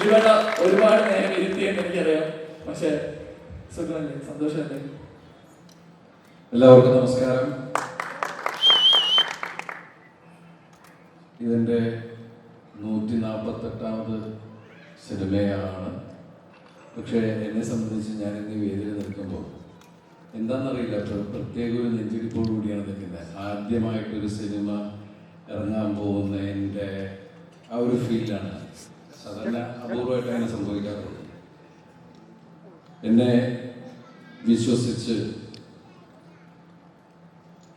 ദിലീപേട്ട ഒരുപാട് നേരം ഇരുത്തിയെന്ന് എനിക്കറിയാം. പക്ഷെ സുഖമല്ലേ? സന്തോഷമല്ലേ? എല്ലാവർക്കും നമസ്കാരം. ഇതിന്റെ നൂറ്റി നാൽപ്പത്തെട്ടാമത് സിനിമയാണ്. പക്ഷേ എന്നെ സംബന്ധിച്ച് ഞാൻ ഇന്ന് വേദിയിൽ നിൽക്കുമ്പോൾ എന്താണെന്നറിയില്ല. പ്ര- പ്രത്യേക ഒരു നെഞ്ചിടിപ്പോടുകൂടിയാണ് നിൽക്കുന്നത്. ആദ്യമായിട്ടൊരു സിനിമ ഇറങ്ങാൻ പോകുന്ന എന്റെ ആ ഒരു ഫീലാണ്. സാധാരണ അപൂർവമായിട്ട് അങ്ങനെ സംഭവിക്കാറുള്ളൂ. എന്നെ വിശ്വസിച്ച്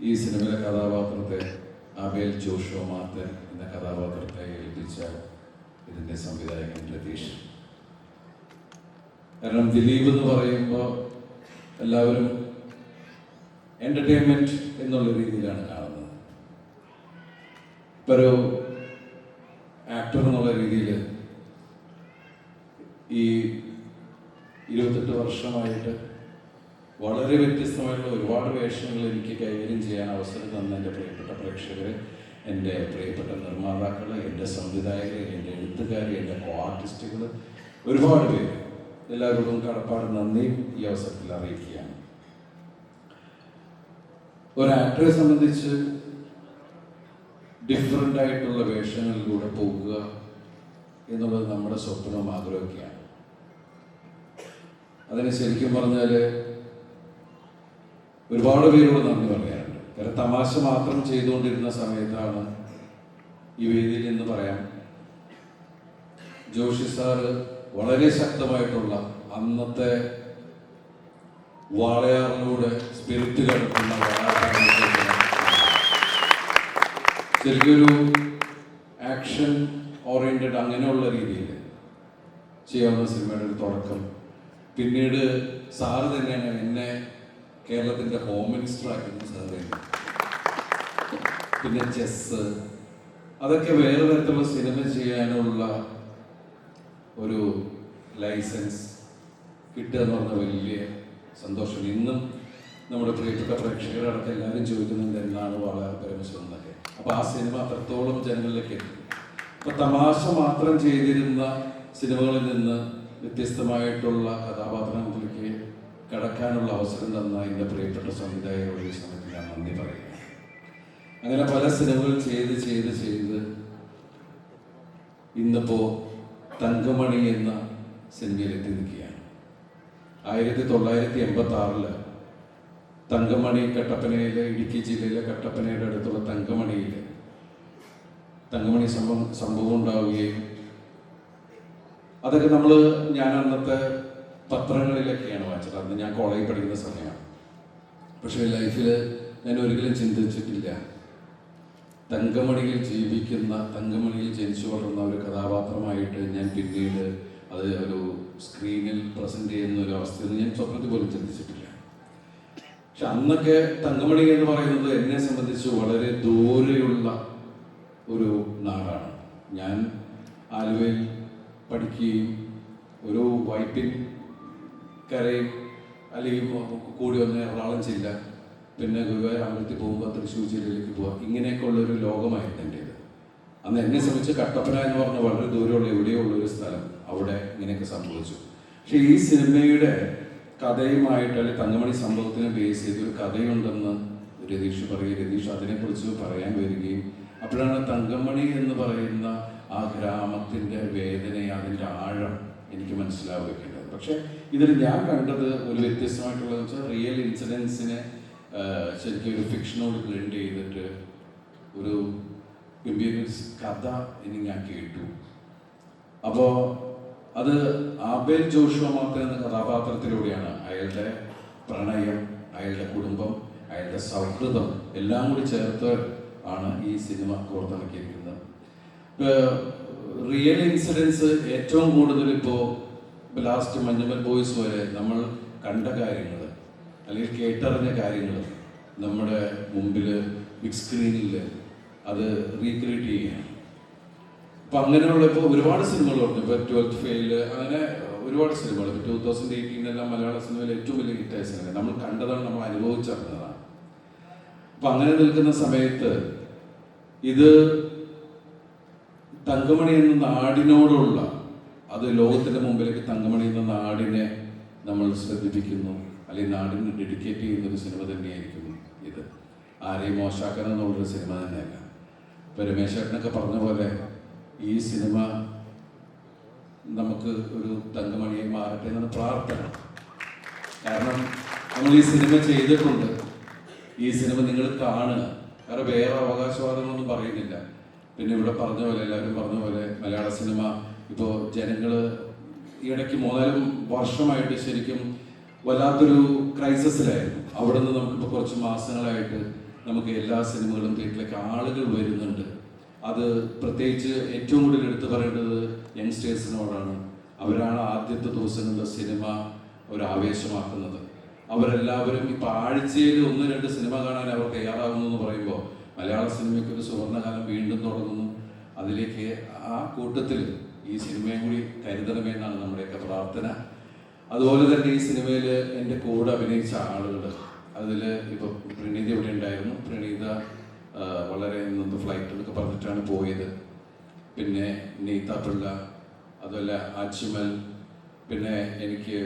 ഈ സിനിമയിലെ കഥാപാത്രത്തെ അബേൽ ജോഷോ മാത്തൻ എന്ന കഥാപാത്രത്തെ ഏൽപ്പിച്ച ഇതിന്റെ സംവിധായകൻ രതീഷ് കാരണം ദിലീപ് എന്ന് പറയുമ്പോൾ എല്ലാവരും എന്റർടൈൻമെന്റ് എന്നുള്ള രീതിയിലാണ് കാണുന്നത്. ഇപ്പോൾ ഒരു ആക്ടർ എന്നുള്ള രീതിയിൽ ഈ ഇരുപത്തെട്ട് വർഷമായിട്ട് വളരെ വ്യത്യസ്തമായിട്ടുള്ള ഒരുപാട് വേഷങ്ങൾ എനിക്ക് കൈകാര്യം ചെയ്യാൻ അവസരം തന്ന എന്റെ പ്രിയപ്പെട്ട പ്രേക്ഷകരെ എന്റെ പ്രിയപ്പെട്ട നിർമ്മാതാക്കൾ എന്റെ സംവിധായകർ എന്റെ എഴുത്തുകാർ എന്റെ ആർട്ടിസ്റ്റുകൾ ഒരുപാട് പേര് എല്ലാവരോടും കടപ്പാട് നന്ദിയും ഈ അവസരത്തിൽ അറിയിക്കുകയാണ്. ഒരു ആക്ടറെ സംബന്ധിച്ച് ഡിഫറന്റ് ആയിട്ടുള്ള വേഷങ്ങളിലൂടെ പോകുക എന്നുള്ളത് നമ്മുടെ സ്വപ്നവും ആഗ്രഹമൊക്കെയാണ് അതിന് ശരിക്കും പറഞ്ഞാൽ ഒരുപാട് പേരോട് നന്ദി പറയാറുണ്ട്. കാരണം തമാശ മാത്രം ചെയ്തുകൊണ്ടിരുന്ന സമയത്താണ് ഈ വേദിയിൽ എന്ന് പറയാം. ജോഷി സാറ് വളരെ ശക്തമായിട്ടുള്ള അന്നത്തെ വാളയാറിലൂടെ സ്പിരിറ്റ് കിടക്കുന്ന ശരിക്കൊരു ആക്ഷൻ ഓറിയന്റഡ് അങ്ങനെയുള്ള രീതിയിൽ ചെയ്യാവുന്ന സിനിമയുടെ ഒരു തുടക്കം പിന്നീട് സാറ് തന്നെയാണ് എന്നെ കേരളത്തിന്റെ ഹോം മിനിസ്റ്റർ ആക്കുന്നത് സാറ് പിന്നെ ചെസ് അതൊക്കെ വേറെ തരത്തിലുള്ള സിനിമ ചെയ്യാനുള്ള ഒരു ലൈസൻസ് കിട്ടുക എന്ന് പറഞ്ഞ വലിയ സന്തോഷം. ഇന്നും നമ്മുടെ പ്രിയപ്പെട്ട പ്രേക്ഷകരടക്കം എല്ലാവരും ചോദിക്കുന്നുണ്ട് എന്നാണ് വളരെ പരമശ്രമൊക്കെ അപ്പൊ ആ സിനിമ അത്രത്തോളം ജനങ്ങളിലേക്ക് എത്തി. അപ്പൊ തമാശ മാത്രം ചെയ്തിരുന്ന സിനിമകളിൽ നിന്ന് വ്യത്യസ്തമായിട്ടുള്ള കഥാപാത്രങ്ങളിലേക്ക് കടക്കാനുള്ള അവസരം തന്ന എന്റെ പ്രിയപ്പെട്ട സംവിധായകരുടെ സമയത്ത് ഞാൻ നന്ദി പറയുക അങ്ങനെ പല സിനിമകൾ ചെയ്ത് ചെയ്ത് ചെയ്ത് ഇന്നിപ്പോ തങ്കമണി എന്ന സിനിമയിലെത്തി നിൽക്കുകയാണ്. ആയിരത്തി തൊള്ളായിരത്തി എൺപത്തി ആറിൽ തങ്കമണി കട്ടപ്പനയിലെ ഇടുക്കി ജില്ലയിലെ കട്ടപ്പനയുടെ അടുത്തുള്ള തങ്കമണിയിൽ തങ്കമണി സംഭവം സംഭവം ഉണ്ടാവുകയും അതൊക്കെ നമ്മൾ ഞാൻ അന്നത്തെ പത്രങ്ങളിലൊക്കെയാണ് വായിച്ചത്. അന്ന് ഞാൻ കോളേജിൽ പഠിക്കുന്ന സമയമാണ്. പക്ഷേ ലൈഫിൽ ഞാൻ ഒരിക്കലും ചിന്തിച്ചിട്ടില്ല. തങ്കമണിയിൽ ജീവിക്കുന്ന തങ്കമണിയിൽ ജനിച്ചു വളർന്ന ഒരു കഥാപാത്രമായിട്ട് ഞാൻ പിന്നീട് അത് ഒരു സ്ക്രീനിൽ പ്രസന്റ് ചെയ്യുന്ന ഒരു അവസ്ഥയൊന്നും ഞാൻ സ്വപ്നത്തിൽ പോലും ചിന്തിച്ചിട്ടില്ല. പക്ഷെ അന്നൊക്കെ തങ്കമണി എന്ന് പറയുന്നത് എന്നെ സംബന്ധിച്ച് വളരെ ദൂരെയുള്ള ഒരു നാടാണ്. ഞാൻ ആലുവയിൽ പഠിക്കുകയും ഒരു വൈപ്പിൻ കരയും അല്ലെങ്കിൽ കൂടി വന്ന് എറണാകുളം ജില്ല പിന്നെ ഗുരുവായൂർ അമ്പലത്തിൽ പോകുമ്പോൾ തൃശ്ശൂർ ജില്ലയിലേക്ക് പോവുക ഇങ്ങനെയൊക്കെ ഒരു ലോകമായിരുന്നു എന്റേത് അന്ന് എന്നെ സംബന്ധിച്ച് കട്ടപ്പന എന്ന് പറഞ്ഞ വളരെ ദൂരമുള്ള എവിടെയുള്ള ഒരു സ്ഥലം അവിടെ ഇങ്ങനെയൊക്കെ സംഭവിച്ചു. പക്ഷേ ഈ സിനിമയുടെ കഥയുമായിട്ട് അല്ലെങ്കിൽ തങ്കമണി സംഭവത്തിനെ ബേസ് ചെയ്ത് ഒരു കഥയുണ്ടെന്ന് രതീഷ് പറയുകയും രതീഷ് അതിനെക്കുറിച്ച് പറയാൻ വരികയും അപ്പോഴാണ് തങ്കമണി എന്ന് പറയുന്ന ആ ഗ്രാമത്തിന്റെ വേദന അതിന്റെ ആഴം എനിക്ക് മനസ്സിലാവുകയുണ്ടായത്. പക്ഷേ ഇതിൽ ഞാൻ കണ്ടത് ഒരു വ്യത്യസ്തമായിട്ടുള്ളതെന്ന് വെച്ചാൽ റിയൽ ഇൻസിഡൻസിനെ ശരിക്കും ഒരു ഫിക്ഷനോട് ബ്ലെൻഡ് ചെയ്തിട്ട് ഒരു ഗംഭീര കഥ ഇനി ഞാൻ കേട്ടു. അപ്പോൾ അത് ആബേൽ ജോഷുവ മാത്രം എന്ന കഥാപാത്രത്തിലൂടെയാണ്. അയാളുടെ പ്രണയം അയാളുടെ കുടുംബം അയാളുടെ സൗഹൃദം എല്ലാം കൂടി ചേർത്ത് ആണ് ഈ സിനിമ കോർത്തിണക്കിയിരിക്കുന്നത് റിയൽ ഇൻസിഡൻസ് ഏറ്റവും കൂടുതൽ ഇപ്പോൾ ലാസ്റ്റ് മഞ്ഞമ്മൽ ബോയ്സ് വരെ നമ്മൾ കണ്ട കാര്യങ്ങൾ അല്ലെങ്കിൽ കേട്ടറിഞ്ഞ കാര്യങ്ങൾ നമ്മുടെ മുമ്പിൽ ബിഗ് സ്ക്രീനിൽ അത് റീക്രിയേറ്റ് ചെയ്യുകയാണ്. അപ്പം അങ്ങനെയുള്ള ഇപ്പോൾ ഒരുപാട് സിനിമകളുണ്ട്. ഇപ്പോൾ ട്വൽത്ത് ഫെയിൽ അങ്ങനെ ഒരുപാട് സിനിമകൾ. ഇപ്പോൾ ടൂ തൗസൻഡ് എയ്റ്റീനിലെല്ലാം മലയാള സിനിമയിൽ ഏറ്റവും വലിയ ഹിറ്റായ സിനിമ. നമ്മൾ കണ്ടതാണ് നമ്മൾ അനുഭവിച്ചറിഞ്ഞതാണ്. അപ്പം അങ്ങനെ നിൽക്കുന്ന സമയത്ത് ഇത് തങ്കമണി എന്ന നാടിനോടുള്ള അത് ലോകത്തിന്റെ മുമ്പിലേക്ക് തങ്കമണി എന്ന നാടിനെ നമ്മൾ ശ്രദ്ധിപ്പിക്കുന്നു. അല്ലെങ്കിൽ നാടിന് ഡെഡിക്കേറ്റ് ചെയ്യുന്ന ഒരു സിനിമ തന്നെയായിരിക്കും ഇത്. ആരെയും മോശാക്കണം എന്നുള്ളൊരു സിനിമ തന്നെയല്ല. പരമേശ്വരനൊക്കെ രമേശ് പറഞ്ഞ പോലെ ഈ സിനിമ നമുക്ക് ഒരു തങ്കമണിയായി മാറട്ടെ എന്നാണ് പ്രാർത്ഥന. കാരണം നമ്മൾ ഈ സിനിമ ചെയ്തിട്ടുണ്ട്. ഈ സിനിമ നിങ്ങൾ കാണുക. വേറെ വേറെ അവകാശവാദങ്ങളൊന്നും പറയുന്നില്ല. പിന്നെ ഇവിടെ പറഞ്ഞ പോലെ എല്ലാവരും പറഞ്ഞ പോലെ മലയാള സിനിമ ഇപ്പോൾ ജനങ്ങൾ ഇടയ്ക്ക് മൂന്നാലും വർഷമായിട്ട് ശരിക്കും വല്ലാത്തൊരു ക്രൈസിസിലായിരുന്നു. അവിടെ നിന്ന് നമുക്കിപ്പോൾ കുറച്ച് മാസങ്ങളായിട്ട് നമുക്ക് എല്ലാ സിനിമകളും തിയേറ്ററിലേക്ക് ആളുകൾ വരുന്നുണ്ട്. അത് പ്രത്യേകിച്ച് ഏറ്റവും കൂടുതൽ എടുത്തു പറയേണ്ടത് യങ്സ്റ്റേഴ്സിനോടാണ്. അവരാണ് ആദ്യത്തെ ദിവസങ്ങളിലെ സിനിമ ഒരു ആവേശമാക്കുന്നത് അവരെല്ലാവരും ഇപ്പൊ ആഴ്ചയിൽ ഒന്ന് രണ്ട് സിനിമ കാണാൻ അവർ തയ്യാറാകുന്നു എന്ന് പറയുമ്പോൾ മലയാള സിനിമയ്ക്ക് ഒരു സുവർണകാലം വീണ്ടും തുടങ്ങുന്നു. അതിലേക്ക് ആ കൂട്ടത്തിൽ ഈ സിനിമയും കൂടി കരുതണമെന്നാണ് നമ്മുടെയൊക്കെ പ്രാർത്ഥന. അതുപോലെ തന്നെ ഈ സിനിമയിൽ എന്റെ കൂടെ അഭിനയിച്ച ആളുകൾ അതിൽ ഇപ്പോൾ പ്രണീത ഇവിടെ ഉണ്ടായിരുന്നു. പ്രണീത വളരെ ഇന്നത്തെ ഫ്ലൈറ്റിലൊക്കെ പറഞ്ഞിട്ടാണ് പോയത്. പിന്നെ നീത്ത പിള്ള അതുപോലെ അജ്മൽ പിന്നെ എനിക്ക്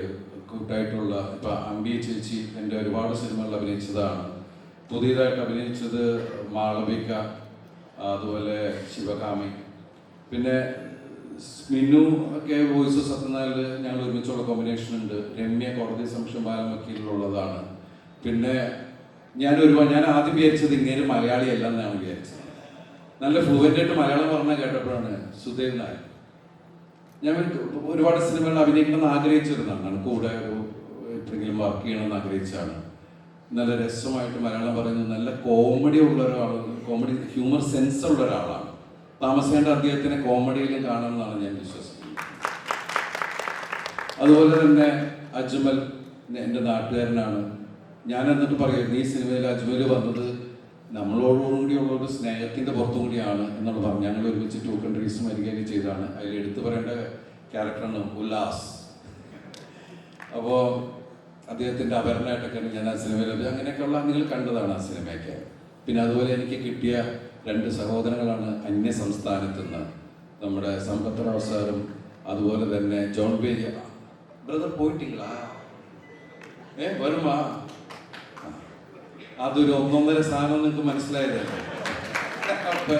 കൂട്ടായിട്ടുള്ള ഇപ്പൊ അമ്പി ചേച്ചി എന്റെ ഒരുപാട് സിനിമകളിൽ അഭിനയിച്ചതാണ്. പുതിയതായിട്ട് അഭിനയിച്ചത് മാളവിക അതുപോലെ ശിവകാമി. പിന്നെ മിന്നു ഒക്കെ വോയിസ് സത്യനാല് ഞങ്ങൾ ഒരുമിച്ചുള്ള കോമ്പിനേഷൻ ഉണ്ട്. രമ്യ കോടതി സംശയം ബാലമക്കിയിലുള്ളതാണ് പിന്നെ ഞാൻ ഒരുപാട് ഞാൻ ആദ്യം വിചാരിച്ചത് ഇങ്ങനെ മലയാളി അല്ലെന്നാണ് വിചാരിച്ചത്. നല്ല ഫ്ലുവന്റ് ആയിട്ട് മലയാളം പറഞ്ഞാൽ കേട്ടപ്പോഴാണ് സുധീർ നായർ. ഞാൻ ഒരുപാട് സിനിമകൾ അഭിനയിക്കണം എന്ന് ആഗ്രഹിച്ചിരുന്നതാണ്. കൂടെ എപ്പോഴെങ്കിലും വർക്ക് ചെയ്യണമെന്ന് ആഗ്രഹിച്ചാണ് നല്ല രസമായിട്ട് മലയാളം പറയുന്നത് നല്ല കോമഡി ഉള്ള ഒരാളാണ് കോമഡി ഹ്യൂമർ സെൻസ് ഉള്ള ഒരാളാണ്. താമസേണ്ട അദ്ദേഹത്തിനെ കോമഡിയിലും കാണണമെന്നാണ് ഞാൻ വിശ്വസിക്കുന്നത്. അതുപോലെ തന്നെ അജ്മൽ എന്റെ നാട്ടുകാരനാണ്. ഞാൻ എന്നിട്ട് പറയുന്നത് ഈ സിനിമയിൽ അജ്മൽ വന്നത് നമ്മളോടുകൂടിയുള്ള ഒരു സ്നേഹത്തിന്റെ പുറത്തും കൂടിയാണ് എന്നുള്ള പറഞ്ഞു. ഞങ്ങൾ ഒരുമിച്ച് ടു കൺട്രീസ് മരിക്കുകയും ചെയ്തതാണ്. അതിൽ എടുത്തു പറയേണ്ട ക്യാരക്ടറാണ് ഉല്ലാസ്. അപ്പോൾ അദ്ദേഹത്തിന്റെ അപരനായിട്ടൊക്കെയാണ് ഞാൻ ആ സിനിമയിൽ. അങ്ങനെയൊക്കെയുള്ള നിങ്ങൾ കണ്ടതാണ് ആ സിനിമയൊക്കെ. പിന്നെ അതുപോലെ എനിക്ക് കിട്ടിയ രണ്ട് സഹോദരങ്ങളാണ് അന്യ സംസ്ഥാനത്ത് നിന്ന്. നമ്മുടെ സമ്പത്തറാവ് സാറും അതുപോലെ തന്നെ ജോൺ ബേരി ബ്രദർ പോയിട്ടില്ല. ഏ വരുമാ അതൊരു ഒന്നൊന്നര സ്ഥാനം നിങ്ങൾക്ക് മനസ്സിലായതല്ലേ അപ്പൊ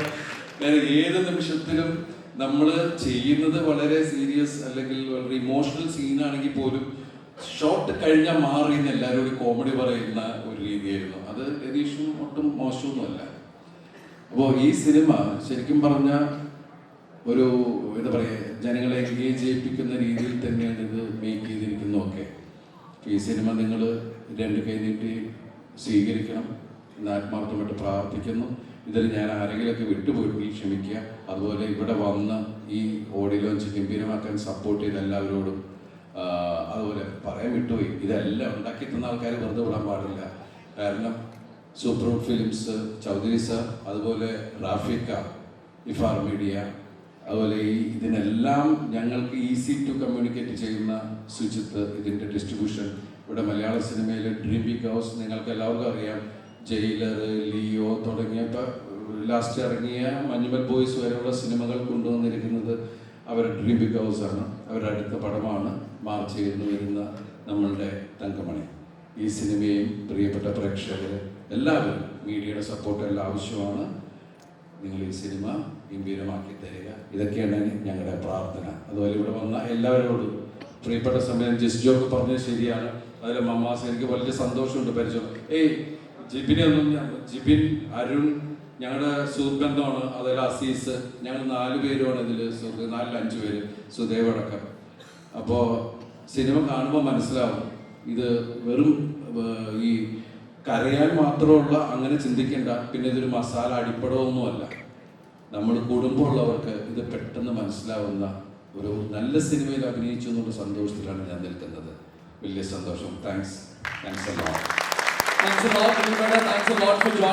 ഏത് നിമിഷത്തിലും നമ്മൾ ചെയ്യുന്നത് വളരെ സീരിയസ് അല്ലെങ്കിൽ വളരെ ഇമോഷണൽ സീനാണെങ്കിൽ പോലും ഷോർട്ട് കഴിഞ്ഞാൽ മാറി എന്ന് ഒരു കോമഡി പറയുന്ന ഒരു രീതിയായിരുന്നു. അത് രതീഷും ഒട്ടും മോശമൊന്നുമല്ല അപ്പോൾ ഈ സിനിമ ശരിക്കും പറഞ്ഞ ഒരു എന്താ പറയുക ജനങ്ങളെ എൻഗേജ് ചെയ്യിപ്പിക്കുന്ന രീതിയിൽ തന്നെയാണ് ഇത് മേക്ക് ചെയ്തിരിക്കുന്നതൊക്കെ. ഈ സിനിമ നിങ്ങൾ രണ്ട് കൈ നീട്ടി സ്വീകരിക്കണം എന്ന് ആത്മാർത്ഥമായിട്ട് പ്രാർത്ഥിക്കുന്നു. ഇതിൽ ഞാൻ ആരെങ്കിലുമൊക്കെ വിട്ടുപോയിട്ടുണ്ടെങ്കിൽ ക്ഷമിക്കുക. അതുപോലെ ഇവിടെ വന്ന് ഈ ഓഡിയോ ലോഞ്ച് ഗംഭീരമാക്കാൻ സപ്പോർട്ട് ചെയ്ത എല്ലാവരോടും അതുപോലെ പറയാൻ വിട്ടുപോയി. ഇതെല്ലാം ഉണ്ടാക്കി തന്ന ആൾക്കാർ വെറുതെ വിടാൻ പാടില്ല. കാരണം സൂപ്പർ ഫിലിംസ് ചൗധരി സർ അതുപോലെ റാഫിക്ക ഇഫാർ മീഡിയ അതുപോലെ ഈ ഇതിനെല്ലാം ഞങ്ങൾക്ക് ഈസി ടു കമ്മ്യൂണിക്കേറ്റ് ചെയ്യുന്ന സുജിത്ത് ഇതിന്റെ ഡിസ്ട്രിബ്യൂഷൻ ഇവിടെ മലയാള സിനിമയിലെ ഡ്രീം ബിഗ് ഹൗസ് നിങ്ങൾക്ക് എല്ലാവർക്കും അറിയാം. ജയിലർ ലിയോ തുടങ്ങിയ ലാസ്റ്റ് ഇറങ്ങിയ മഞ്ഞുമൽ ബോയ്സ് വരെയുള്ള സിനിമകൾ കൊണ്ടുവന്നിരിക്കുന്നത് അവരുടെ ഡ്രീം ബിഗ് ആണ്. അവരുടെ അടുത്ത പടമാണ് മാർച്ച് ചെയ്തു വരുന്ന നമ്മളുടെ തങ്കമണി. ഈ സിനിമയും പ്രിയപ്പെട്ട പ്രേക്ഷകർ എല്ലാവരും മീഡിയയുടെ സപ്പോർട്ട് എല്ലാം ആവശ്യമാണ്. നിങ്ങൾ ഈ സിനിമ ഗംഭീരമാക്കി തരിക. ഇതൊക്കെയാണ് ഞങ്ങളുടെ പ്രാർത്ഥന. അതുപോലെ ഇവിടെ വന്ന എല്ലാവരോടും പ്രിയപ്പെട്ട സമയം ജിസ്ജോ ജോക്ക് പറഞ്ഞത് ശരിയാണ്. അതിൽ മമ്മാസ് എനിക്ക് വലിയ സന്തോഷമുണ്ട് പരിചയം. ഏയ് ജിബിനെ ഒന്നും ജിബിൻ അരുൺ ഞങ്ങളുടെ സുഹൃബന്ധമാണ് അതിൽ അസീസ് ഞങ്ങൾ നാല് പേരുമാണ് ഇതിൽ സുഹൃത്ത് നാലിൽ അഞ്ച് പേര് സുദേവ് അടക്കം. അപ്പോൾ സിനിമ കാണുമ്പോൾ മനസ്സിലാവും ഇത് വെറും ഈ കരയാൻ മാത്രമുള്ള അങ്ങനെ ചിന്തിക്കേണ്ട പിന്നെ ഇതൊരു മസാല അടിപ്പടമൊന്നുമല്ല നമ്മൾ കുടുംബമുള്ളവർക്ക് ഇത് പെട്ടെന്ന് മനസ്സിലാവുന്ന ഒരു നല്ല സിനിമയിൽ അഭിനയിച്ചു എന്നുള്ള സന്തോഷത്തിലാണ് ഞാൻ നിൽക്കുന്നത്. വലിയ സന്തോഷം. താങ്ക്സ് താങ്ക്സ് എല്ലാം Thanks a